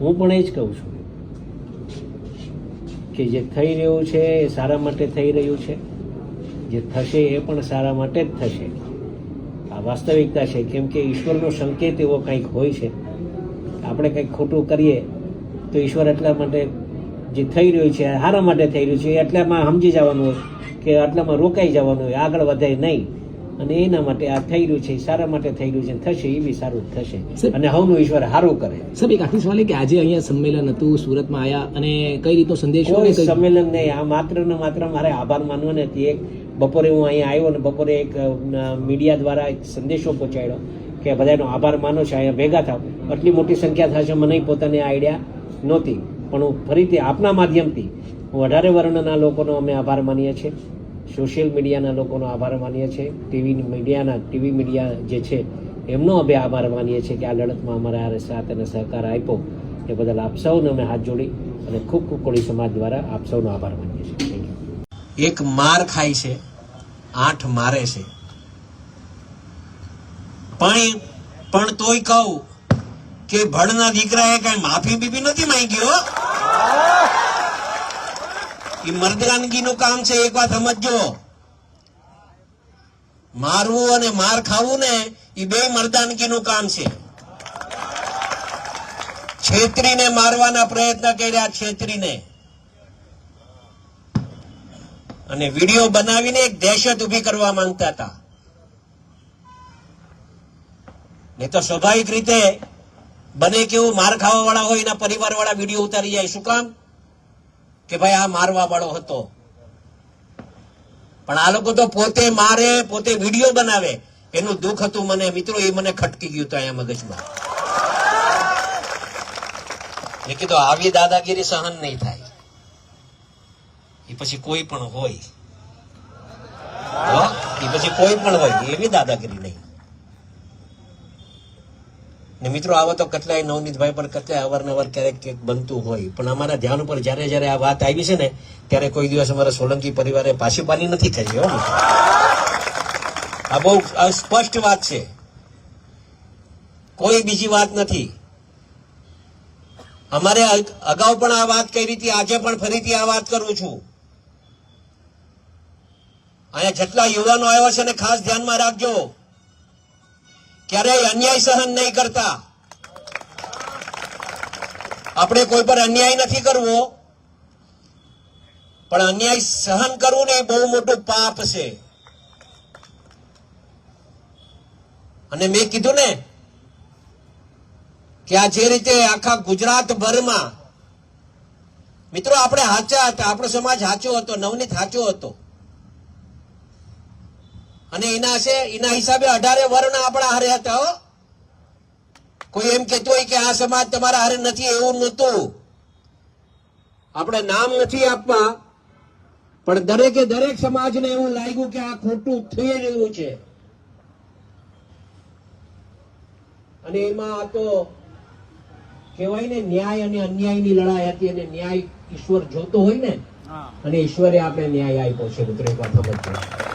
હું પણ એ જ કહું છું કે જે થઈ રહ્યું છે એ સારા માટે થઈ રહ્યું છે. જે થશે એ પણ સારા માટે જ થશે. આ વાસ્તવિકતા છે, કેમ કે ઈશ્વરનો સંકેત એવો કંઈક હોય છે. આપણે કંઈક ખોટું કરીએ તો ઈશ્વર એટલા માટે જે થઈ રહ્યું છે સારા માટે થઈ રહ્યું છે એટલામાં સમજી જવાનું હોય કે આટલામાં રોકાઈ જવાનું હોય, આગળ વધે નહીં. અને એના માટે આ થઈ રહ્યું છે સારા માટે થઈ રહ્યું છે થશે એ બી સારું થશે. અને હવનું ઈશ્વર સારું કરે. સર એક આખી સવાલ કે આજે અહીંયા સંમેલન હતું સુરતમાં આયા અને કઈ રીતનો સંદેશો સંમેલન નહીં આ માત્ર ને માત્ર મારે આભાર માનવો નથી એક બપોરે હું અહીંયા આવ્યો ને બપોરે એક મીડિયા દ્વારા એક સંદેશો પહોંચાડ્યો કે બધાનો આભાર માનો છે અહીંયા ભેગા થાવ. આટલી મોટી સંખ્યા થશે મને પોતાને આઈડિયા નહોતી. પણ હું ફરીથી આપના માધ્યમથી હું અઢારે વર્ણના લોકોનો અમે આભાર માનીએ છીએ. સોશિયલ મીડિયાના લોકોનો આભાર માનીએ છીએ. ટીવી મીડિયાના, ટીવી મીડિયા જે છે, એમનો અમે આભાર માનીએ છીએ કે આ લડતમાં અમારા સાથ અને સહકાર આપ્યો. એ બદલ આપ સૌને અમે હાથ જોડી અને ખૂબ ખૂબ કોળી સમાજ દ્વારા આપ સૌનો આભાર માનીએ છીએ. એક માર ખાય છે, આઠ મારે છે. પણ પણ તોય કહું કે ભણના દીકરાએ કઈ માફી બીબી નથી માંગી હો. એ મર્દગાનગીનું કામ છે, એક વાત સમજજો. મારવું અને માર ખાવું ને એ બે મર્દાનગીનું કામ છે. છેતરીને મારવાના પ્રયત્ન કર્યા, છેતરીને. અને વીડિયો બનાવીને એક દહેશત ઊભી કરવા માંગતા હતા. ને તો સ્વાભાવિક રીતે બને કેવું માર ખાવા વાળા હોય એના પરિવાર વાળા વીડિયો ઉતારી જાય. શું કામ? કે ભાઈ આ મારવા વાળો હતો. પણ આ લોકો તો પોતે મારે, પોતે વીડિયો બનાવે. એનું દુઃખ હતું મને. મિત્રો, એ મને ખટકી ગયું હતું અહીંયા મગજમાં. મેં કીધું, આવી દાદાગીરી સહન નહીં થાય. એ પછી કોઈ પણ હોય. એ પછી કોઈ પણ હોય, એવી દાદાગીરી નહીં. ને મિત્રો, આવો તો કેટલાય નવનીતભાઈ પણ કેટલાય અવારનવાર ક્યારેક ક્યાંક બનતું હોય. પણ અમારા ધ્યાન ઉપર જ્યારે જ્યારે આ વાત આવી છે ને, ત્યારે કોઈ દિવસ અમારા સોલંકી પરિવારે પાછી પાની નથી કરી, હો આ બહુ સ્પષ્ટ વાત છે. કોઈ બીજી વાત નથી. અમારે અગાઉ પણ આ વાત કરી હતી, આજે પણ ફરીથી આ વાત કરું છું. અહીંયા જેટલા યુવાનો આવ્યા છે ને, ખાસ ધ્યાનમાં રાખજો. ક્યારેય અન્યાય સહન નહીં કરતા. આપણે કોઈ પર અન્યાય નથી કરવો, પણ અન્યાય સહન કરવું ને એ બહુ મોટું પાપ છે. અને મેં કીધું ને કે આ જે રીતે આખા ગુજરાત ભરમાં મિત્રો આપણે હાચા હતા, આપણો સમાજ સાચો હતો, નવનીત સાચો હતો. અને એના છે એના હિસાબે અઢારે વર્ણ આપણા હારે હતા હો. કોઈ એમ કહેતું હોય કે આ સમાજ તમારા હારે નથી એવું નહોતું. આપણે નામ નથી આપવા પણ દરેકે દરેક સમાજને એવું લાગ્યું કે આ ખોટું થઈ રહ્યું છે. અને એમાં આ તો કહેવાય ને ન્યાય અને અન્યાયની લડાઈ હતી અને ન્યાય ઈશ્વર જોતો હોય ને અને ઈશ્વરે આપણે ન્યાય આપ્યો છે મિત્રો એક વાત સમજજો.